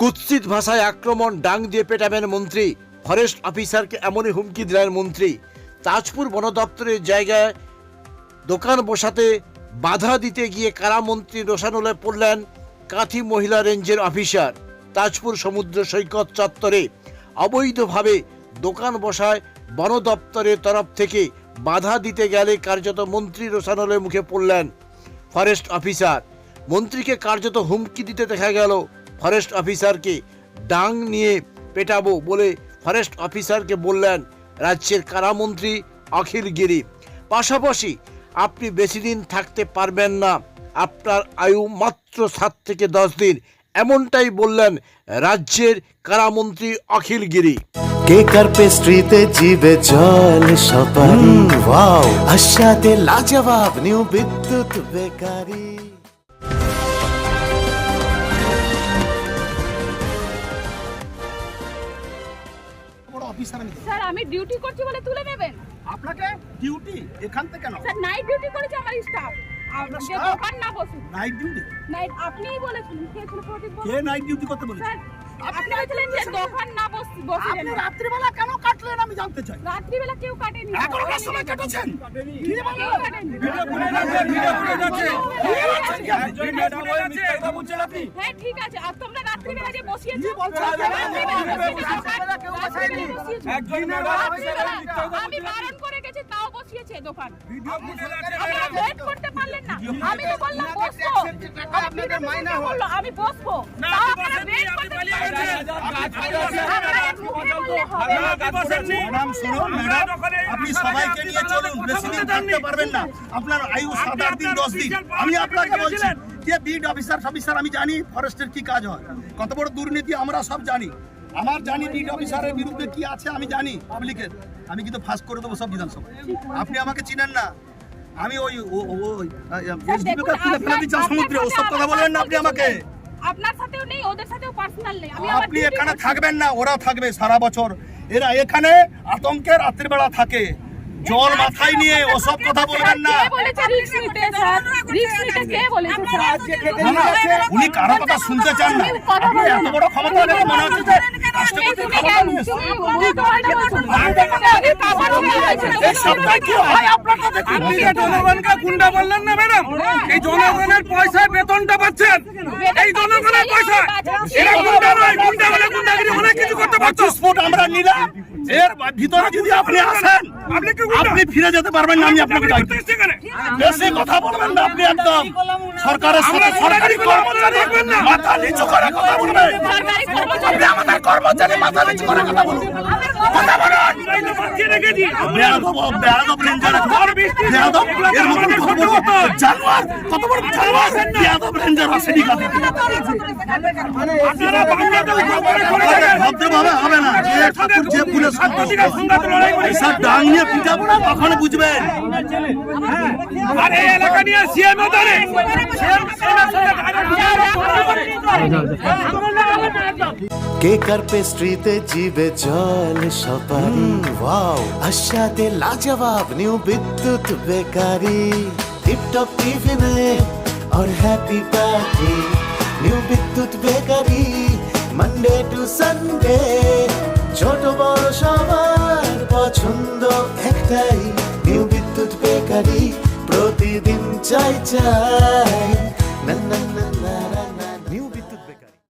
কুৎসিত ভাষায় আক্রমণ ডাং দিয়ে পেটাবেন মন্ত্রী। ফরেস্ট অফিসারকে এমনই হুমকি দিলেন মন্ত্রী। তাজপুর বন দপ্তরের জায়গায় দোকান বসাতে বাধা দিতে গিয়ে কারামন্ত্রী রোশানুলে পড়লেন কাঁথি মহিলা রেঞ্জের অফিসার। তাজপুর সমুদ্র সৈকত চত্বরে অবৈধভাবে দোকান বসায় বন দপ্তরের তরফ থেকে বাধা দিতে গেলে কার্যত মন্ত্রী রোশানুলের মুখে পড়লেন ফরেস্ট অফিসার। মন্ত্রীকে কার্যত হুমকি দিতে দেখা গেল। ফরেস্ট অফিসারকে ডাং নিয়ে পেটাবো বলে ফরেস্ট অফিসারকে বললেন রাজ্যের কারামন্ত্রী অখিল গিরি। পাশাপাশি আপনি বেশি দিন থাকতে পারবেন না। আপনার আয়ু মাত্র সাত থেকে দশ দিন। এমনটাই বললেন রাজ্যের কারামন্ত্রী অখিল গিরি। কেকার পেস্ট্রিতে জিবে জল সপারি? ওয়াও। আশাতে লাজবাব নিউ বিদ্যুৎ বেকারি। আমি স্যার আমি ডিউটি করছি বলে তুলে নেবেন? আপনাকে ডিউটি এখান থেকে কেন স্যার নাইট ডিউটি করেছে আমার স্টাফ? দোকান না বসুন। নাইট ডিউটি নাইট আপনিই বলেছেন কে ছিল প্রদীপ কে নাইট ডিউটি করতে বলেছে? আপনি বলছিলেন যে দোকান না বস বসিলেন আপনি রাত্রিবেলা কেন কাটলেন আমি জানতে চাই। রাত্রিবেলা কেউ কাটেনি। সময় কেটেছেন? হ্যাঁ ঠিক আছে। আর তোমরা রাত্রিবেলা যে বসিয়েছো বলছো? রাত্রিবেলা কেউ বসায়নি। রাত্রিবেলা একজন আমি বারণ করে গেছি তাও বসিয়েছে দোকান। আপনারা ওয়েট করতে পারলেন না। আমি তো বললাম বসবো। আপনাদের মাইনা হলো আমি বসবো। তাও আপনারা ওয়েট করতে পারলেন না। আপনারা মুখে বললে হবে না। ম্যাডাম শুনুন ম্যাডাম আপনি সবাইকে নিয়ে চলুন বেশি দিন থাকতে পারবেন না। আপনার আয়ু সাত আট দিন দশ দিন। আমি আপনাকে বলছি যে বিড অফিসার অফিসার আমি জানি ফরেস্টের কি কাজ হয়। কত বড় দুর্নীতি আমরা সব জানি। আমার জানি রিট অফিসারের বিরুদ্ধে কি আছে আমি জানি পাবলিকের। আমি কিন্তু ফাঁস করে দেবো সব বিধানসভা আপনি আমাকে চিনেন না। আমি ওই সমুদ্রে। ওসব কথা বলেন বলবেন না আপনি আমাকে। আপনার সাথেও নেই ওদের সাথেও পার্সোনাল নেই। আমি আপনি এখানে থাকবেন না ওরা থাকবে সারা বছর। এরা এখানে আতঙ্কের রাত্রিবেলা থাকে। জল মাথায় নিয়ে ওসব কথা বলবেন না উনি কারও কথা শুনতে চান না আপনি এত বড় ক্ষমতা দেখে মনে হচ্ছে যে হয় গুন্ডা বললেন না ম্যাডাম এই জনগণের পয়সায় বেতনটা পাচ্ছেন এই জনগণের পয়সা এরা গুন্ডা নয় গুন্ডা বলে গুন্ডাগিরি অনেক কিছু করতে পারছ আমরা নিলাম এর ভিতরে যদি আপনি আসেন আপনি কি গুন্ডা? আপনি ফিরে যেতে পারবেন না আমি আপনাকে এখানে? বেশি কথা বলবেন না আপনি একদম সরকারের সাথে সরকারি না, কর্মচারী। মাথা নিচু করে কথা বলবেন সরকারি কর্মচারী আপনি আমাদের কর্মচারী মাথা নিচু করে কথা বলুন কথা বলুন আমরাই তো বাঁচিয়ে রেখেছি। বেয়াদব বেয়াদব রেঞ্জার বেয়াদব এর মতন কত বড় জানোয়ার কত বড় জানোয়ার? বেয়াদব রেঞ্জার আসেনি কাছে আপনারা বাংলাদেশ সরকারে করে থাকেন। ভদ্রভাবে হবে না। যে ঠাকুর যে ফুলে সাংবাদিকের সংঘাতে লড়াই করি। এইসব ডাং নিয়ে পিটাবো না তখন বুঝবেন আর এই এলাকা নিয়ে সিএম ধরে। কেকার পেস্ট্রিতে জিবে জল সপারি ওয়াও। আশাতে লাজবাব নিউ বিদ্যুৎ বেকারি টিপটপ টিফিনে और happy party new Bidyut bakery Monday to Sunday ছোট বড় সবার পছন্দ একটাই নিউ বিদ্যুৎ বেকারি প্রতিদিন চাই চাই